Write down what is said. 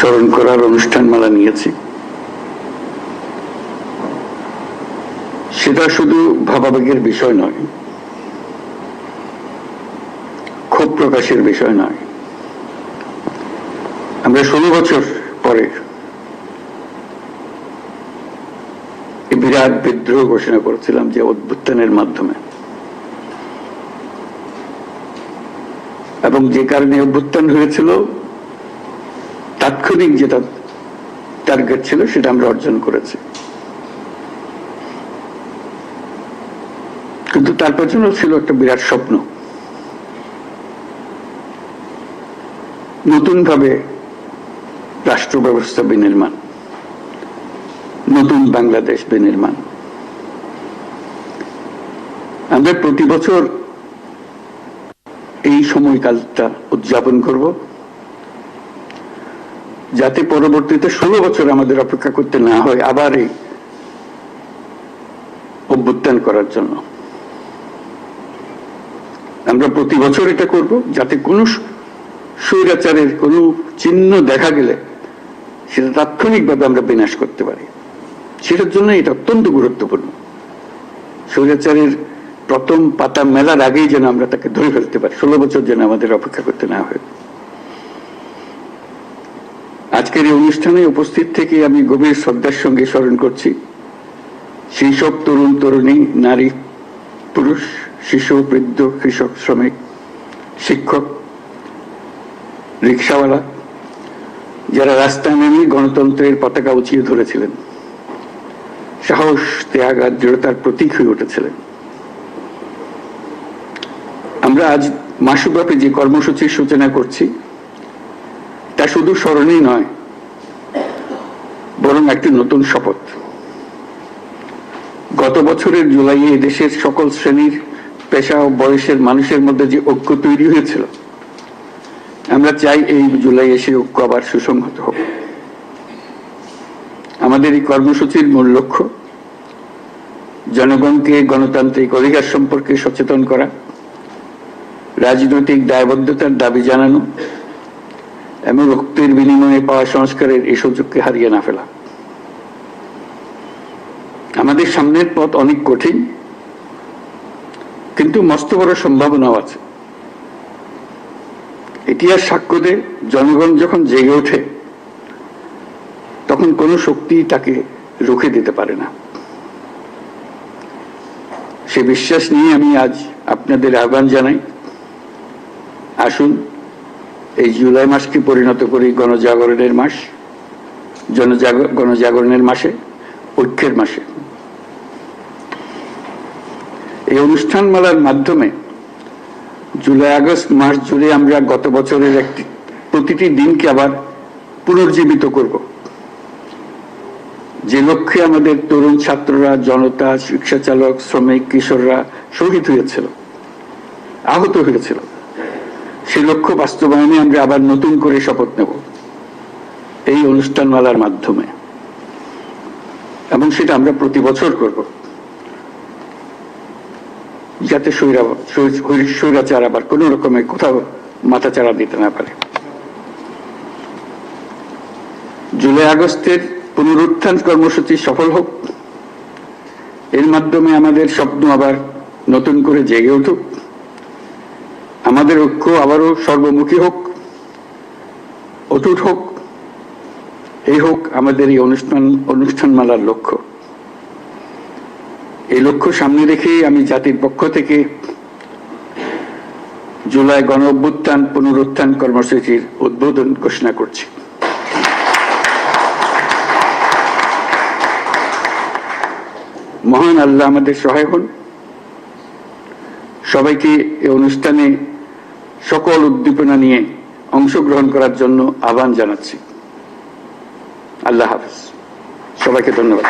স্মরণ করার অনুষ্ঠান মালা নিয়েছি। সেটা শুধু ভাবাবেগের বিষয় নয়, ক্ষোভ প্রকাশের বিষয় নয়। আমরা ষোলো বছর পরে বিরাট বিদ্রোহ ঘোষণা করেছিলাম যে অভ্যুত্থানের মাধ্যমে। এবং যে কারণে অভ্যুত্থান হয়েছিল তাৎক্ষণিক যেটা টার্গেট ছিল সেটা আমরা অর্জন করেছি। কিন্তু তার পেছনে ছিল একটা বিরাট স্বপ্ন। নতুনভাবে রাষ্ট্র ব্যবস্থা বিনির্মাণ, নতুন বাংলাদেশ বিনির্মাণ। আমরা প্রতি বছর এই সময়কালটা উদযাপন করব। যাতে পরবর্তীতে ষোলো বছর আমাদের অপেক্ষা করতে না হয় আবার এই অভ্যুত্থান করার জন্য। আমরা প্রতি বছর এটা করব যাতে কোনো স্বৈরাচারের কোনো চিহ্ন দেখা গেলে সেটা তাৎক্ষণিকভাবে আমরা বিনাশ করতে পারি। সেটার জন্য এটা অত্যন্ত গুরুত্বপূর্ণ। স্বৈরাচারের প্রথম পাতা মেলার আগেই যেন আমরা তাকে ধরে ফেলতে পারি। ষোলো বছর যেন আমাদের অপেক্ষা করতে না হয়। আজকের এই অনুষ্ঠানে উপস্থিত থেকে আমি গভীর শ্রদ্ধার সঙ্গে স্মরণ করছি। সেই সব তরুণ তরুণী, নারী, পুরুষ, শিশু, বৃদ্ধ, কৃষক, শ্রমিক, শিক্ষক, রিক্সাওয়ালা, যারা রাস্তায় নেমে গণতন্ত্রের পতাকা উঁচিয়ে ধরেছিলেন। সাহস, ত্যাগ, আর দৃঢ়তার প্রতীক হয়ে উঠেছিলেন। আমরা আজ মাসব্যাপী যে কর্মসূচির সূচনা করছি, তা শুধু স্মরণেই নয় বরং একটি নতুন শপথ। গত বছরের জুলাইয়ে দেশের সকল শ্রেণির পেশা ও বয়সের মানুষের মধ্যে যে ঐক্য তৈরি হয়েছিল, আমরা চাই এই জুলাই এসে ঐক্য আবার সুসংহত হোক। আমাদের এই কর্মসূচির মূল লক্ষ্য, জনগণকে গণতান্ত্রিক অধিকার সম্পর্কে সচেতন করা, রাজনৈতিক দায়বদ্ধতার দাবি জানানো এবং রক্তের বিনিময়ে পাওয়া সংস্কারের এই সুযোগকে হারিয়ে না ফেলা। আমাদের সামনের পথ অনেক কঠিন, কিন্তু মস্ত বড় সম্ভাবনাও আছে। ইতিহাস সাক্ষ্য দেয়, জনগণ যখন জেগে ওঠে, তখন কোনো শক্তি তাকে রুখে দিতে পারে না। সে বিশ্বাস নিয়ে আমি আজ আপনাদের আহ্বান জানাই। আসুন এই জুলাই মাসকে পরিণত করি গণজাগরণের মাস, জনজাগ, গণজাগরণের মাসে, ঐক্যের মাসে। এই অনুষ্ঠানমালার মাধ্যমে জুলাই, আগস্ট মাস জুড়ে আমরা গত বছরের একটি, প্রতিটি দিনকে আবার পুনর্জীবিত করব। যে লক্ষ্যে আমাদের তরুণ ছাত্ররা, জনতা, রিক্সা চালক, শ্রমিক, কিশোররা শহীদ হয়েছিল, আহত হয়েছিল সেই লক্ষ্য বাস্তবায়নে আমরা আবার নতুন করে শপথ নেব এই অনুষ্ঠানমালার মাধ্যমে। এবং সেটা আমরা প্রতি বছর করব। যাতে স্বৈরাচার আবার কোন রকমের কোথাও মাথাচাড়া দিতে না পারে। জুলাই আগস্টের পুনরুত্থান কর্মসূচি সফল হোক, এর মাধ্যমে আমাদের স্বপ্ন আবার নতুন করে জেগে উঠুক। আমাদের ঐক্য আবারও সর্বমুখী হোক, অটুট হোক, এই হোক আমাদের এই অনুষ্ঠান, অনুষ্ঠানমালার লক্ষ্য। এই লক্ষ্য সামনে রেখে আমি জাতির পক্ষ থেকে জুলাই গণ অভ্যুত্থান পুনরুত্থান কর্মসূচির উদ্বোধন ঘোষণা করছি। মহান আল্লাহ আমাদের সহায় হন। সবাইকে এই অনুষ্ঠানে সকল উদ্দীপনা নিয়ে অংশগ্রহণ করার জন্য আহ্বান জানাচ্ছি। আল্লাহ হাফিজ। সবাইকে ধন্যবাদ।